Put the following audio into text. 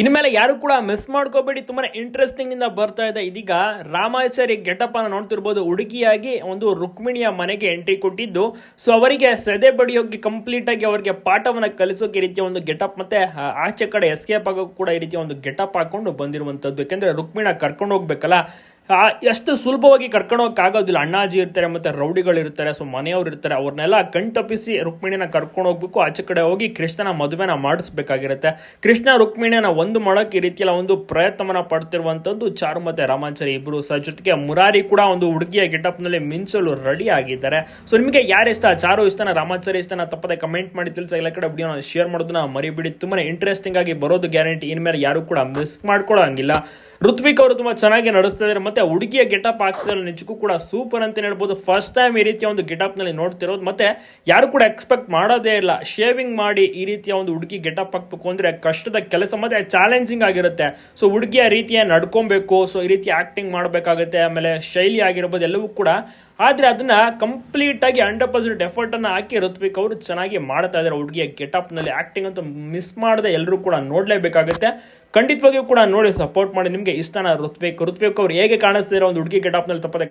ಇನ್ಮೇಲೆ ಯಾರು ಕೂಡ ಮಿಸ್ ಮಾಡ್ಕೋಬೇಡಿ. ತುಂಬಾ ಇಂಟ್ರೆಸ್ಟಿಂಗ್ ಇಂದ ಬರ್ತಾ ಇದೆ. ಇದೀಗ ರಾಮಾಚಾರಿ ಗೆಟಪ್ ಅನ್ನ ನೋಡ್ತಿರ್ಬೋದು. ಹುಡುಗಿಯಾಗಿ ಒಂದು ರುಕ್ಮಿಣಿಯ ಮನೆಗೆ ಎಂಟ್ರಿ ಕೊಟ್ಟಿದ್ದು. ಸೊ ಅವರಿಗೆ ಸದೆ ಬಡಿಯೋಗಿ ಕಂಪ್ಲೀಟ್ ಆಗಿ ಅವರಿಗೆ ಪಾಠವನ್ನ ಕಲಿಸೋಕೆ ರೀತಿಯ ಒಂದು ಗೆಟಪ್ ಮತ್ತೆ ಆಚೆ ಕಡೆ ಎಸ್ಕೇಪ್ ಆಗೋಕೆ ಕೂಡ ಈ ರೀತಿಯ ಒಂದು ಗೆಟಪ್ ಹಾಕೊಂಡು ಬಂದಿರುವಂತದ್ದು ಯಾಕೆಂದ್ರೆ ರುಕ್ಮಿಣ ಕರ್ಕೊಂಡು ಹೋಗ್ಬೇಕಲ್ಲ ಎಷ್ಟು ಸುಲಭವಾಗಿ ಕರ್ಕೊಂಡು ಹೋಗಕ್ಕಾಗೋದಿಲ್ಲ ಅಣ್ಣಾಜಿ ಇರ್ತಾರೆ, ಮತ್ತೆ ರೌಡಿಗಳು ಇರ್ತಾರೆ ಸೊ ಮನೆಯವ್ರು ಇರ್ತಾರೆ ಅವ್ರನ್ನೆಲ್ಲ ಕಣ್ತಪ್ಪಿಸಿ ರುಕ್ಮಿಣಿನ ಕರ್ಕೊಂಡು ಹೋಗ್ಬೇಕು. ಆಚೆ ಕಡೆ ಹೋಗಿ ಕೃಷ್ಣನ ಮದುವೆನ ಮಾಡಿಸ್ಬೇಕಾಗಿರುತ್ತೆ. ಕೃಷ್ಣ ರುಕ್ಮಿಣಿಯನ್ನ ಒಂದು ಮಾಡೋಕೆ ಈ ರೀತಿಯಲ್ಲ ಒಂದು ಪ್ರಯತ್ನವನ್ನ ಪಡ್ತಿರುವಂಥದ್ದು ಚಾರು ಮತ್ತೆ ರಾಮಾಂಚರಿ ಇಬ್ಬರು ಸಹ ಜೊತೆಗೆ ಮುರಾರಿ ಕೂಡ ಒಂದು ಹುಡುಗಿಯ ಗೆಟಪ್ನಲ್ಲಿ ಮಿಂಚಲು ರೆಡಿ ಆಗಿದ್ದಾರೆ. ಸೊ ನಿಮಗೆ ಯಾರು ಇಷ್ಟ? ಚಾರು ಇಷ್ಟನ ರಾಮಾಚಾರಿ ಇಷ್ಟನ? ತಪ್ಪದೆ ಕಮೆಂಟ್ ಮಾಡಿ, ತಿಳಿಸಿ, ಎಲ್ಲ ಕಡೆ ವಿಡಿಯೋನ ಶೇರ್ ಮಾಡೋದನ್ನ ಮರಿಬಿಡಿ. ತುಂಬಾ ಇಂಟ್ರೆಸ್ಟಿಂಗ್ ಆಗಿ ಬರೋದು ಗ್ಯಾರಂಟಿ ಇನ್ಮೇಲೆ ಯಾರು ಕೂಡ ಮಿಸ್ ಮಾಡ್ಕೊಳ್ಳೋಂಗಿಲ್ಲ ಋತ್ವಿಕ್ ಅವರು ತುಂಬಾ ಚೆನ್ನಾಗಿ ನಡೆಸ್ತಾ ಇದ್ದಾರೆ ಮತ್ತೆ ಹುಡುಗಿಯ ಗೆಟಪ್ ಹಾಕ್ತಿದ್ದಾರೆ ನಿಜಕ್ಕೂ ಕೂಡ ಸೂಪರ್ ಅಂತ ಹೇಳ್ಬೋದು. ಫಸ್ಟ್ ಟೈಮ್ ಈ ರೀತಿಯ ಒಂದು ಗೆಟಪ್ನಲ್ಲಿ ನೋಡ್ತಿರೋದು. ಮತ್ತೆ ಯಾರು ಕೂಡ ಎಕ್ಸ್ಪೆಕ್ಟ್ ಮಾಡೋದೇ ಇಲ್ಲ. ಶೇವಿಂಗ್ ಮಾಡಿ ಈ ರೀತಿಯ ಒಂದು ಹುಡುಗಿ ಗೆಟಪ್ ಹಾಕ್ಬೇಕು ಅಂದ್ರೆ ಕಷ್ಟದ ಕೆಲಸ ಮತ್ತೆ ಚಾಲೆಂಜಿಂಗ್ ಆಗಿರುತ್ತೆ. ಸೊ ಹುಡುಗಿಯ ರೀತಿಯ ನಡ್ಕೊಬೇಕು. ಸೊ ಈ ರೀತಿ ಆಕ್ಟಿಂಗ್ ಮಾಡಬೇಕಾಗುತ್ತೆ. ಆಮೇಲೆ ಶೈಲಿ ಆಗಿರ್ಬೋದು ಎಲ್ಲವೂ ಕೂಡ. ಆದ್ರೆ ಅದನ್ನ ಕಂಪ್ಲೀಟ್ ಆಗಿ ಹಂಡ್ರೆಡ್ ಪರ್ಸೆಂಟ್ ಎಫರ್ಟ್ ಅನ್ನ ಹಾಕಿ ಋತ್ವಿಕ್ ಅವರು ಚೆನ್ನಾಗಿ ಮಾಡ್ತಾ ಇದ್ದಾರೆ ಹುಡುಗಿಯ ಗೆಟಪ್ನಲ್ಲಿ. ಆಕ್ಟಿಂಗ್ ಅಂತ ಮಿಸ್ ಮಾಡದೆ ಎಲ್ಲರೂ ಕೂಡ ನೋಡ್ಲೇಬೇಕಾಗುತ್ತೆ. ಖಂಡಿತವಾಗಿಯೂ ಕೂಡ ನೋಡಿ ಸಪೋರ್ಟ್ ಮಾಡಿ. ನಿಮಗೆ ಇಷ್ಟನ ಋತ್ವಿಕ್. ಋತ್ವಿಕ್ ಅವ್ರು ಹೇಗೆ ಕಾಣಿಸ್ತಿರೋ ಒಂದು ಹುಡುಗಿ ಗೆಟಪ್ನಲ್ಲಿ ತಪ್ಪದೆ